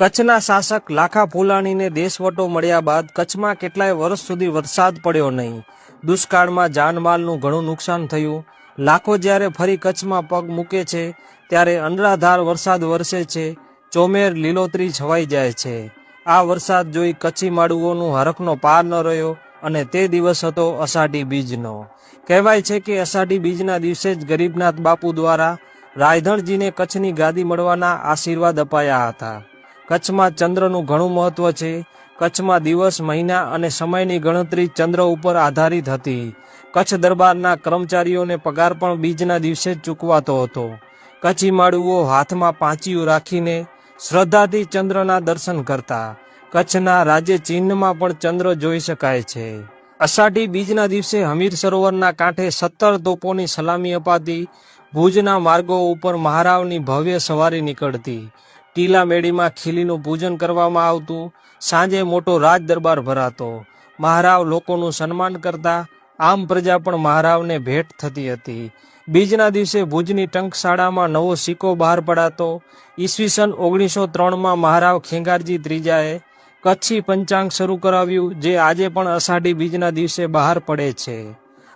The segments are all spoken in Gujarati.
કચ્છના શાસક લાખા ફુલાણીને દેશવટો મળ્યા બાદ કચ્છમાં કેટલાય વર્ષ સુધી વરસાદ પડ્યો નહીં. દુષ્કાળમાં જાનમાલનું ઘણું નુકસાન થયું. લાખો જ્યારે ફરી કચ્છમાં પગ મૂકે છે, ત્યારે અનરાધાર વરસાદ વરસે છે, ચોમેર, લીલોતરી છવાઈ જાય છે. આ વરસાદ જોઈ કચ્છી માડુઓનું હરખનો પાર ન રહ્યો અને તે દિવસ હતો અષાઢી બીજનો. કહેવાય છે કે અષાઢી બીજના દિવસે જ ગરીબનાથ બાપુ દ્વારા રાયધણજીને કચ્છની ગાદી મળવાના આશીર્વાદ અપાયા હતા. કચ્છમાં ચંદ્રનું ઘણું મહત્વ છે. કચ્છમાં દિવસ, મહિના અને સમયની ગણતરી ચંદ્ર ઉપર આધારિત હતી. કચ્છ દરબારના કર્મચારીઓને પગાર પણ બીજના દિવસે ચૂકવાતો હતો. કચ્છી માળુઓ હાથમાં પાંચીઓ રાખીને શ્રદ્ધાથી ચંદ્રના દર્શન કરતા. કચ્છના રાજ્ય ચિહ્નમાં પણ ચંદ્ર જોઈ શકાય છે. અષાઢી બીજના દિવસે હમીર સરોવરના કાંઠે સત્તર તોપોની સલામી અપાતી ભુજના માર્ગો ઉપર મહારાવની ભવ્ય સવારી નીકળતી. ટીલા મેળીમાં ખીલીનું પૂજન કરવામાં આવતું. સાંજે મોટો રાજ દરબાર ભરાતો. મહારાવ લોકોનું સન્માન કરતા આમ પ્રજા પણ મહારાવને ભેટ થતી હતી. બીજના દિવસે ભુજની ટંકશાળામાં નવો સિક્કો બહાર પડાતો. ઈસવીસન ઓગણીસો ત્રણમાં મહારાવ ખેંગારજી ત્રીજાએ કચ્છી પંચાંગ શરૂ કરાવ્યું, જે આજે પણ અષાઢી બીજના દિવસે બહાર પડે છે.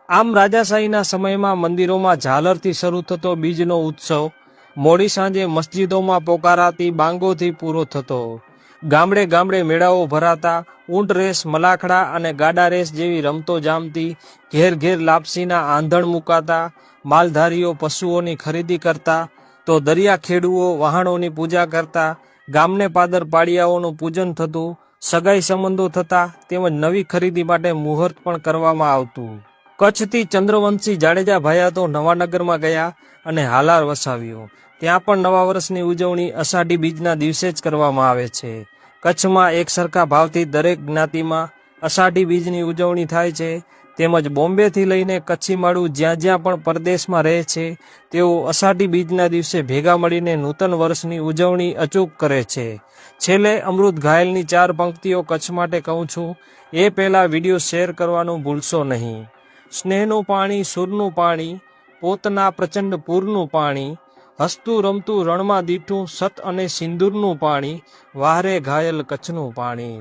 આમ રાજાશાહીના સમયમાં મંદિરોમાં ઝાલરથી શરૂ થતો બીજનો ઉત્સવ મોડી સાંજે મસ્જિદોમાં પોકારાતી બાંગોથી પૂરો થતો. ગામડે ગામડે મેળાઓ ભરાતા, ઊંટ રેસ, મલાખડા અને ગાડા રેસ જેવી રમતો જામતી, ઘેર ઘેર લાપસીના આંધણ મુકાતા, માલધારીઓ પશુઓની ખરીદી કરતા, તો દરિયા ખેડૂઓ વહાણોની પૂજા કરતા, ગામને પાદર પાડિયાઓનું પૂજન થતું, સગાઈ સંબંધો થતા, તેમજ નવી ખરીદી માટે મુહૂર્ત પણ કરવામાં આવતું. કચ્છથી ચંદ્રવંશી જાડેજા ભાયા તો નવાનગરમાં ગયા અને હાલાર વસાવ્યો. ત્યાં પણ નવા વર્ષની ઉજવણી અષાઢી બીજના દિવસે જ કરવામાં આવે છે. કચ્છમાં એક સરખા ભાવથી દરેક જ્ઞાતિમાં અષાઢી બીજની ઉજવણી થાય છે. તેમજ બોમ્બેથી લઈને કચ્છી માળું જ્યાં જ્યાં પણ પરદેશમાં રહે છે, તેઓ અષાઢી બીજના દિવસે ભેગા મળીને નૂતન વર્ષની ઉજવણી અચૂક કરે છે. છેલ્લે અમૃત ઘાયલની ચાર પંક્તિઓ કચ્છ માટે કહું છું. એ પહેલાં વીડિયો શેર કરવાનું ભૂલશો નહીં. સ્નેહનું પાણી, સૂરનું પાણી, પોતના પ્રચંડ પૂરનું પાણી, હસતું રમતું રણમાં દીઠું સત અને સિંદૂરનું પાણી વારે ઘાયલ કચ્છનું પાણી.